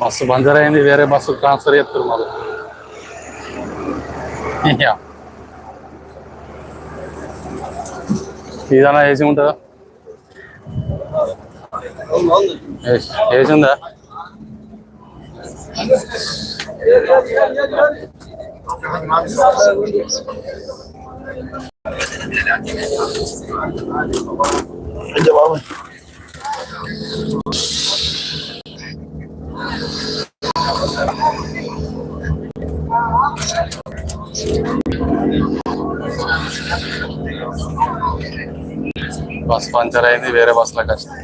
Bus Banjar అయింది వేరే bus transfer చేస్తారు మరి ఇదన్నా ఏసీ ఉంటుందా ఏసీ ఏసీ ఉందా బస్ పంచర్ అయింది వేరే బస్సులోకి వచ్చింది.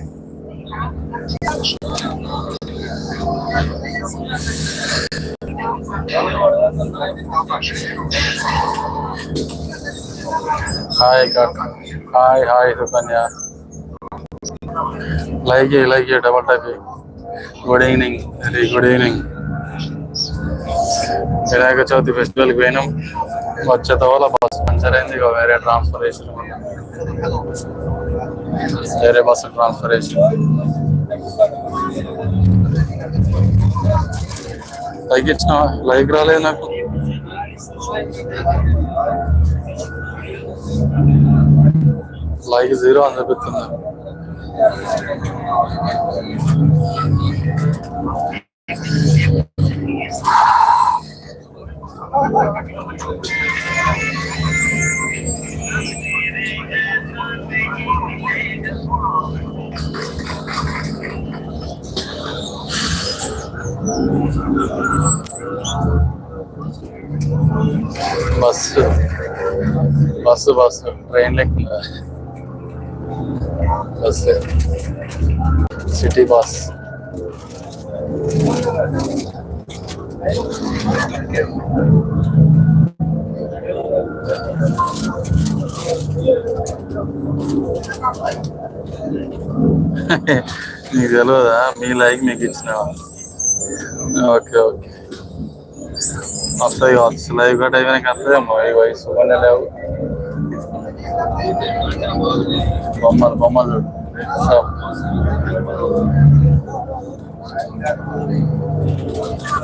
హాయ్ కాక hi hi Sukanya like like double type good evening very good evening Vinayaka Chavithi ఫెస్టివల్కి పోయినాం. వచ్చేత వల్ల బస్ పంచర్ అయింది. ఇక వేరే ట్రాన్స్ఫర్ వేరే బస్సు ట్రాన్స్ఫర్ చేసిన. లైక్ ఇచ్చిన లైక్ రాలేదు నాకు. లైక్ జీరో అని చూపిస్తుంది you. బస్సు బస్సు ట్రైన్ లెక్క బస్సు సిటీ బస్ నీకు తెలియదా మీ లైక్ మీకు ఇచ్చిన ఓకే ఓకే వస్తాయి కావచ్చు లైవ్ కట్ అయిపోయినాక వస్తుందేమో ఈ వయసు కొన్ని లేవు బొమ్మలు బొమ్మలు చూడు సో.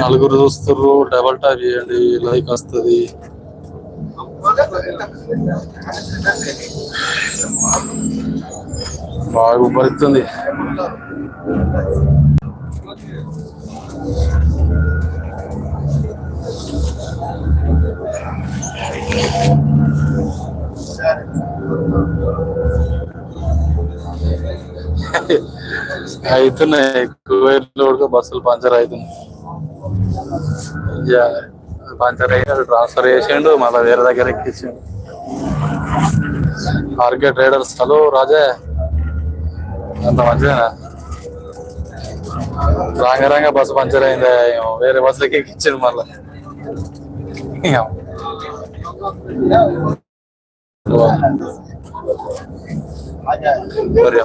నలుగురు చూస్తుర్రు డబల్ టాప్ చేయండి లైక్ వస్తుంది. బాగా ఉబ్బరిస్తుంది. అవుతున్నాయి కువైట్లో బస్సులు పంచర్ అవుతున్నాయి పంచర్ అయ్యాడు ట్రాన్స్ఫర్ చేసిండు మళ్ళీ వేరే దగ్గర ఎక్కించిండు. RK traders hello Raja. అంత మంచిదేనా? రాంగ రాంగ బస్సు పంచర్ అయిందా? వేరే బస్సులకి ఎక్కించిండు మళ్ళీ. మరి.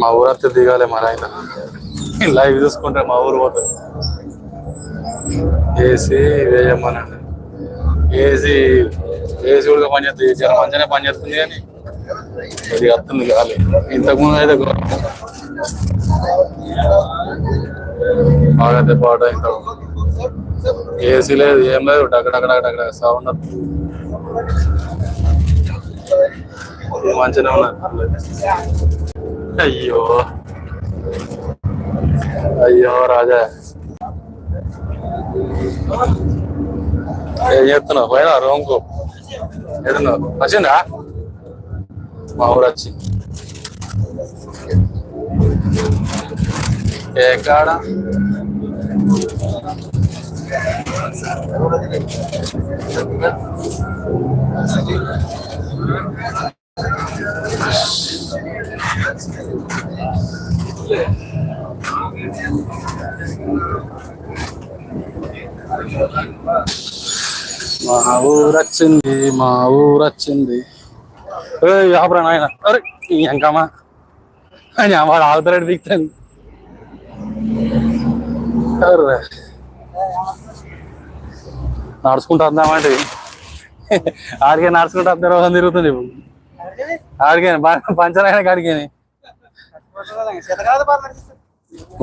మా ఊరు వస్తే దిగాలి మన ఆయన లైవ్ చూసుకుంటే మా ఊరు పోతుంది ఏసీ వేయమ్మనండి ఏసీ ఏసీ కూడా పనిచేస్తుంది చాలా మంచిగానే పనిచేస్తుంది కానీ ఇది వస్తుంది గాలి. ఇంతకుముందు అయితే. బాగా పాట ఇంత ఏసీ లేదు ఏం లేదు. డగ డగ సౌండ్. మంచిగా ఉన్నది అయ్యో. అయ్యో రాజా. ఏం చెప్తున్నావు పోయినా రూమ్కు? ఎదున్నావు వచ్చిందా? మా ఊరు వచ్చి. ఎక్కడ మా ఊరు వచ్చింది మా ఊరు వచ్చింది ఏయ్, ఆపరా నాయన అరే ఇంకమ్మా అని వాడు ఆగుతాడు దిగుతాను నడుచుకుంటూ వద్దామంటే ఆడికే నడుచుకుంటూ వద్ద రోజు తిరుగుతుంది ఇప్పుడు. ఆడికే పంచర్ అయిన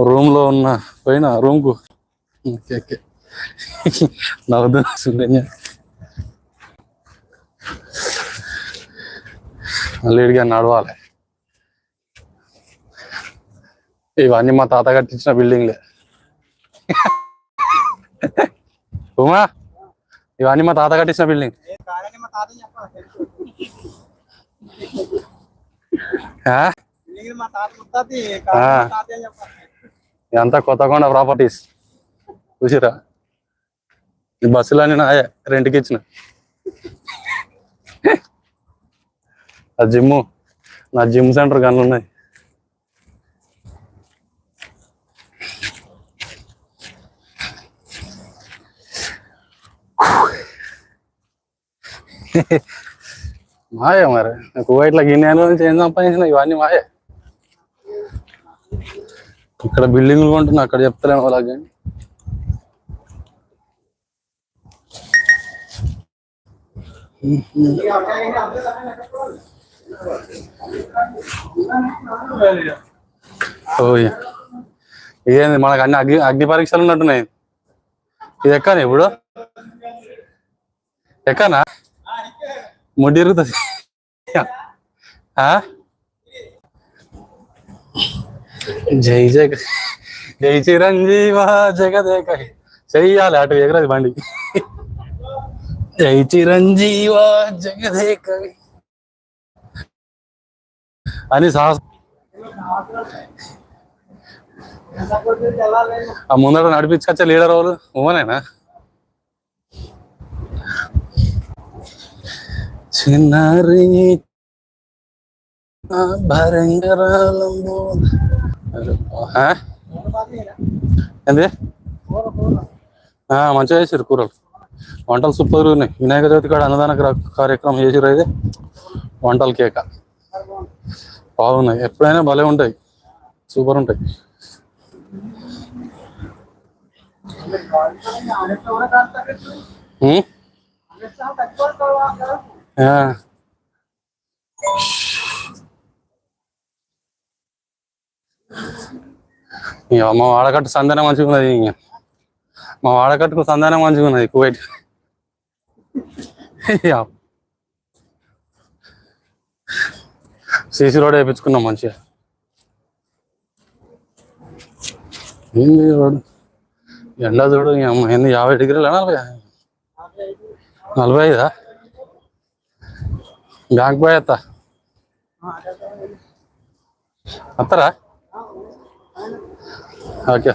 రూమ్లో ఉన్న పోయినా రూమ్కు ఓకే. నవ్వుతూ సుందర్య నడవాలి? ఇవన్నీ మా తాత కట్టించిన బిల్డింగ్లే ఉమా ఇవన్నీ మా తాత కట్టించిన బిల్డింగ్ ఆ? ఆ. ఇదంతా కొత్తకొండ ప్రాపర్టీస్ చూసిరా ఈ బస్సులన్నీ నాయే రెంట్కి ఇచ్చిన ఆ జిమ్ నా జిమ్ సెంటర్ గన్లు ఉన్నాయి మాయే మరి. కువైట్లో గిన్నె నుంచి ఏం సంపాదించిన ఇవన్నీ మాయే. ఇక్కడ బిల్డింగ్లు కొంటున్నా అక్కడ చెప్తలేము వాళ్ళకి కానీ ఓయ్. ఇదేంది? మనకు అన్ని అగ్ని అగ్ని పరీక్షలు ఉన్నట్టున్నాయి. ఇది ఎక్కాను ఇప్పుడు? ఎక్కానా? ముడి ఇరుగుతుంది జై జగ జై చిరంజీవ జగదేక చెయ్యాలి అటు ఎగరది బండి జై చిరంజీవ జగదేక అని సాహస ఆ ముందర నడిపించచ్చా లీడర్ వాళ్ళు ఉమనేనా చిన్నారి భరంగరాలంబో? ఏంది? ఆ, మంచిగా చేసారు కూరలు. వంటలు సూపర్ ఉన్నాయి. వినాయక చవితి కాడ అన్నదాన క్ర- కార్యక్రమం చేసిరు అయితే వంటలు కేక. బాగున్నాయి. ఎప్పుడైనా భలే ఉంటాయి. సూపర్ ఉంటాయి. మా వాడకట్టు సంధానం మంచిగా ఉన్నది ఇక. మా వాడకట్టుకు సంధానం మంచిగా ఉన్నది కువైట్. సీసీ రోడ్ వేయించుకున్నాం మంచిగా. ఏంది రోడ్? ఎండ చూడు ఏంది యాభై డిగ్రీలు నలభై? నలభై ఐదా? బ్యాంక్ పోయి అత్త. అత్తరా? ఓకే.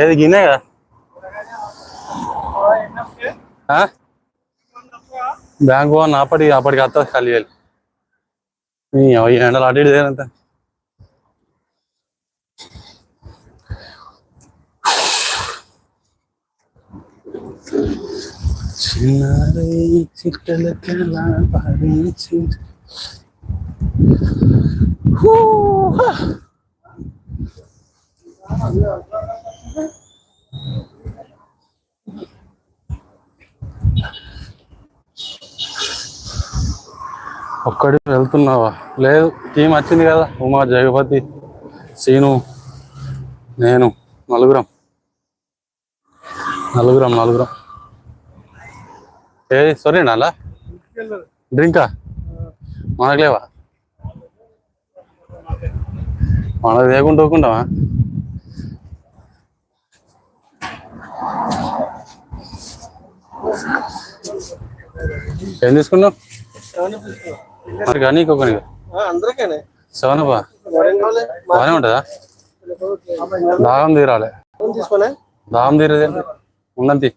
ఏది గిన్నె? బ్యాంక్ పోవన్న అప్పటికి అప్పటికి అత్త ఖాళీ చేయాలి. ఎండలు అటు ఇటు చిన్నారి చిట్టలకెలా పాడించి ఒక్కడి వెళ్తున్నావా? లేదు టీం వచ్చింది కదా ఉమా జగపతి సీను నేను నలుగురం. నలుగురం నలుగురం. ఏ సరేనా అలా డ్రింకా? మనకు లేవా మనకు లేకుండా ఊరుకుంటావా ఏం తీసుకున్నావు? మరి కానీ ఇంకొకని అందరికీనే. సెవెన్ బా వరంగల్ బాగానే ఉంటుందా? దాహం తీరాలి. దాహం తీరేది ఉన్నది.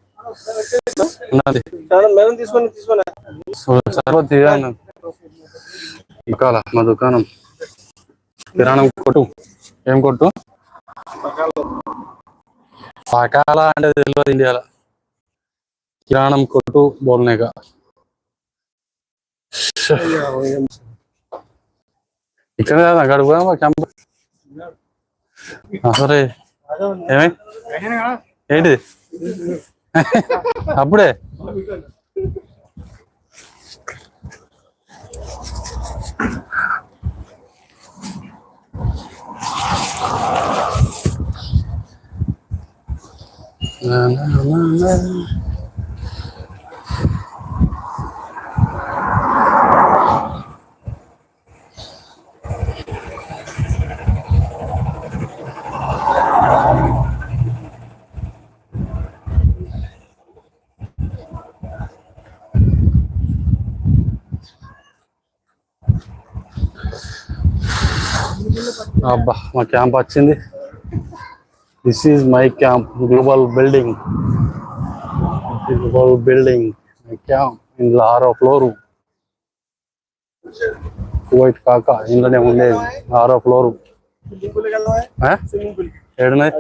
ఉన్నది. చాలా మేడం తీసుకొని తీసుకోలే సర్వత్ తీయాలి ఇకాల మా దుకాణం. కిరాణం కొట్టు. ఏం కొట్టు? పకాల అంటే తెలియదు ఇండియాలో. కిరాణం కొట్టు బోల్నేగా ఇక్కడ అక్కడ పోయామా క్యాంప్. సరే. ఏమై? ఏంటి అప్పుడే నా, నా, నా, నా. అబ్బా మా క్యాంప్ వచ్చింది. This is my camp global building global building my camp ఇందులో ఆరో ఫ్లోరు కువైట్ కాక ఇందులోనే ఉండేది ఆరో ఫ్లోరు ఏడున్నాయి?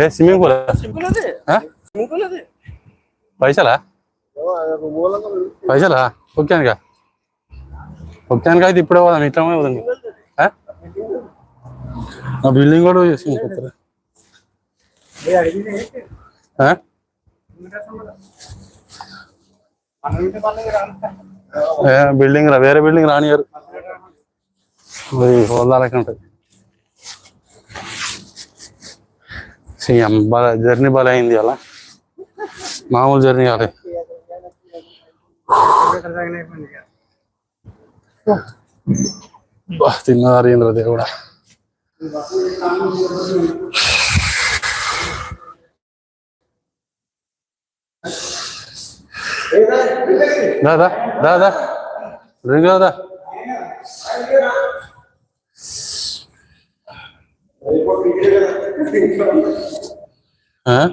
ఏ స్విమ్మింగ్ పూల్ పైసలా స్విమ్మింగ్ పైసలా? ఓకే పైసలా ఓకే ఒక్కానుగా అయితే ఇప్పుడే పోదాం ఇట్లా పోదాం. ఆ? బిల్డింగ్ కూడా చేసి బిల్డింగ్ రా వేరే బిల్డింగ్ రానియరు హోదాలకి ఉంటుంది. సీఎం బాగా జర్నీ బాగా అయింది అలా. మామూలు జర్నీ కాదు బా, തിന്നതറിയുന്നത് ഇവിടെ. ദാദാ ദാദാ മൃഗാദാ ഏഹ്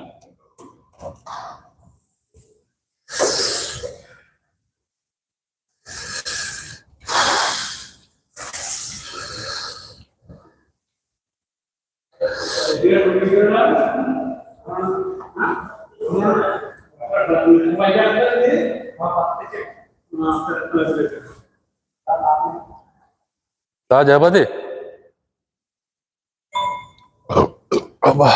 ఆ? దా జయపతి అబ్బా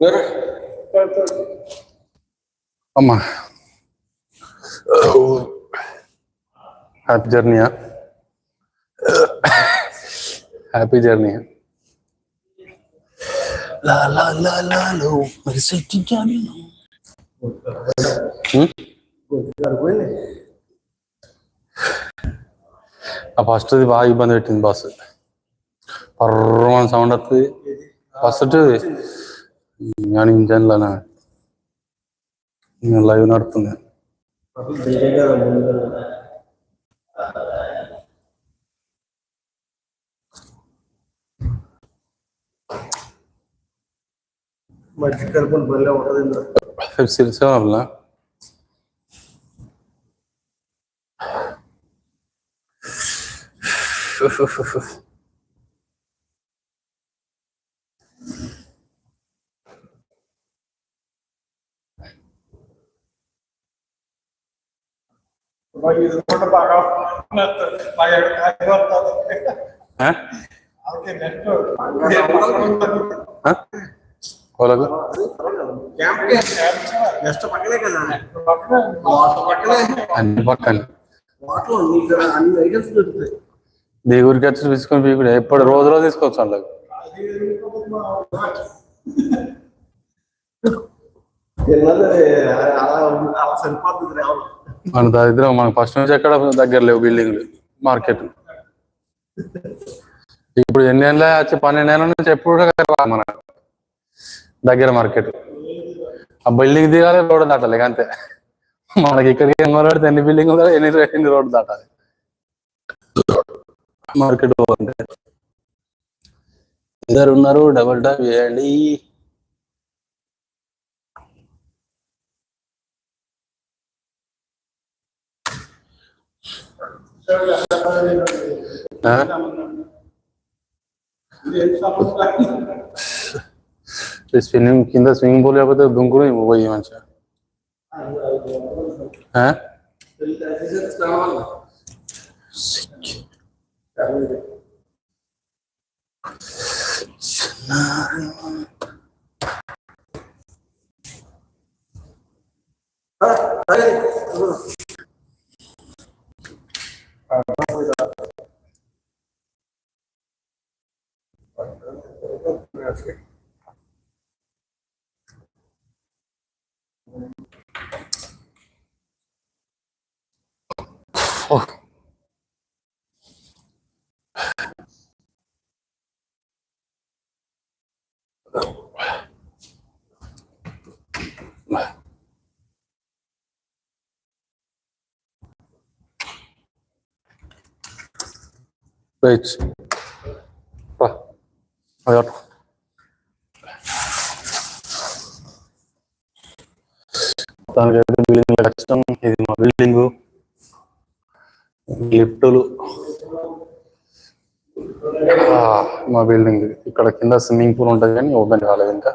అమ్మా హ్యాపీ జర్నీయా హ్యాపీ జర్నీ లా లా లా లా లో మరి సెట్టి జామీను ఆ ఫస్ట్ బాగా ఇబ్బంది పెట్టింది బస్సు పర్రమని సౌండ్ వస్తుంది ఫస్ట్ కానీ ఇంజన్లోనే లైవ్ నడుతుంది మంచి కలుపుని బల్లే ఉంటది ఇందులో వెబ్ సిరీస్ ఏమన్నా ఇది కూడా బాగా మా ఎక్కడ కాకి వస్తుంది ఆ? ఓకే నెక్స్ట్ ఆ? వాళ్ళకు నెక్స్ట్. పక్కనే కదా. పక్కనే. అన్ని పక్కన. నీ ఊరికి వచ్చి తీసుకొని పీకుడు ఎప్పుడు రోజు రోజు తీసుకోవచ్చు వాళ్ళకి అలా అలా సరిపోతుంది రావాలి మన దరిద్రం మనకు ఫస్ట్ నుంచి ఎక్కడ దగ్గర లేవు బిల్డింగ్లు మార్కెట్. ఇప్పుడు ఎన్ని ఏళ్ళ వచ్చి పన్నెండు ఏళ్ళ నుంచి ఎప్పుడు మన దగ్గర మార్కెట్. ఆ బిల్డింగ్ దిగాలి రోడ్డు దాటాలి అంతే. మనకి ఇక్కడికి ఎన్నో రోడ్డు ఎన్ని బిల్డింగ్ ఎన్ని ఎన్ని రోడ్డు దాటాలి. మార్కెట్ ఇద్దరు ఉన్నారు డబుల్ టాప్ చేయండి స్విమ్మింగ్ కింద స్విమ్మింగ్ పూల్ లేకపోతే దుంకుడు పోయి మంచిగా ఆ? Oh. పట్టు. దానికైతే బిల్డింగ్ కష్టం ఇది మా బిల్డింగ్ లిఫ్టులు మా బిల్డింగ్. ఇక్కడ కింద స్విమ్మింగ్ పూల్ ఉంటుంది కానీ ఓపెన్ కాలేదు ఇంకా.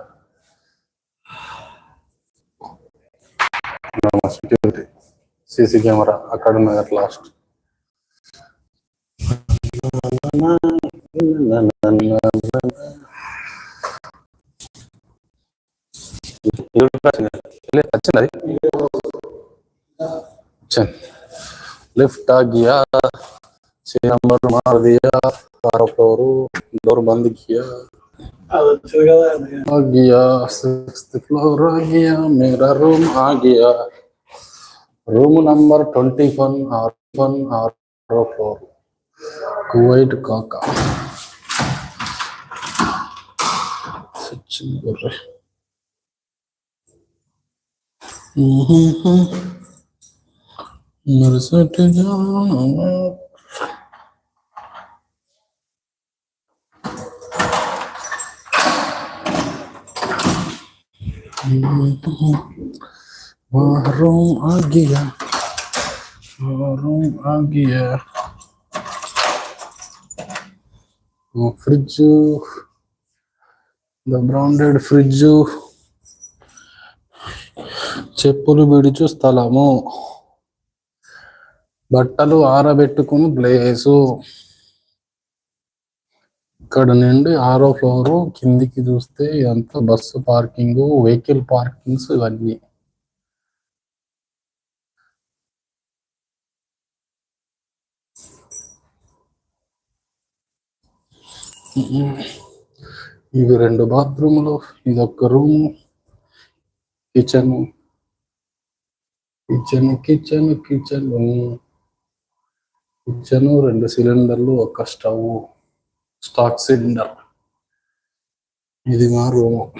Security CC camera. అక్కడ ఉన్నది లాస్ట్ వచ్చింది అది लिफ्ट आ गया छह नंबर मार दिया बारह फ्लोर डोर बंद किया అది వచ్చింది కదా అది. आ गया सिक्स फ्लोर आ गया मेरा रूम आ गया room number twenty one R one R floor Kuwait काका सचिन बोल रहे मेरे साथ जाना रूम आ गया रूम आ गया ఫ్రిడ్జ్. The branded fridge. చెప్పులు విడుచు స్థలము. బట్టలు ఆరబెట్టుకుని ప్లేసు ఇక్కడ నుండి ఆరో ఫ్లోర్ కిందికి చూస్తే ఇదంతా బస్సు పార్కింగ్ వెహికల్ పార్కింగ్స్ ఇవన్నీ. ఇవి రెండు బాత్రూములు ఇది ఒక room kitchen. Kitchen kitchen kitchen. Kitchen రెండు సిలిండర్లు ఒక స్టవ్ స్టాక్ సిలిండర్. ఇది మా రూము.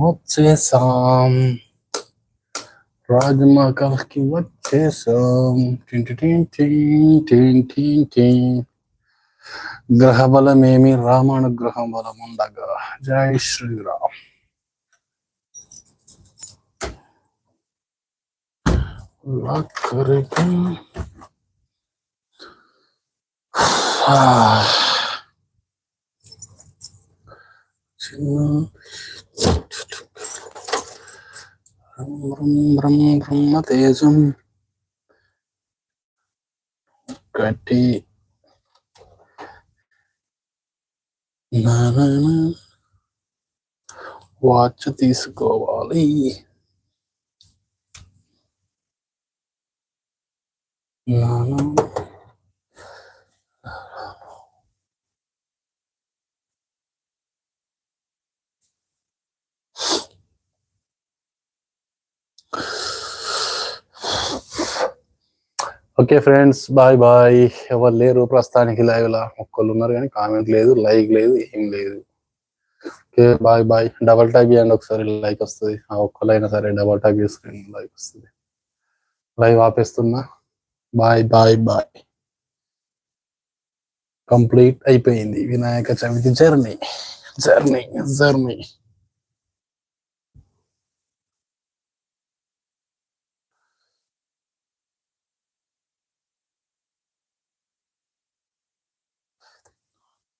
వచ్చేసాం రాజమహల్కి వచ్చేసాం టిన్ టిన్ టిన్ టిన్ టిన్ టిన్. గ్రహ బలమేమి రామానుగ్రహం బలం ఉండగా జై శ్రీరామ్ లక్కరికి పరం బ్రహ్మ తేజం గట్టి వాచ్ తీసుకోవాలి. నానా ఓకే ఫ్రెండ్స్ బాయ్ బాయ్ ఎవరు లేరు ప్రస్తుతానికి లైవ్ లా. ఒక్కళ్ళు ఉన్నారు కానీ కామెంట్ లేదు లైక్ లేదు ఏం లేదు. Okay bye bye double type చేయండి ఒకసారి లైక్ వస్తుంది. ఆ ఒక్కలైనా సరే డబల్ టైప్ చేసుకోండి లైక్ వస్తుంది. లైవ్ ఆపేస్తున్నా. బాయ్ బాయ్ బాయ్ కంప్లీట్ అయిపోయింది. Vinayaka Chavithi journey journey journey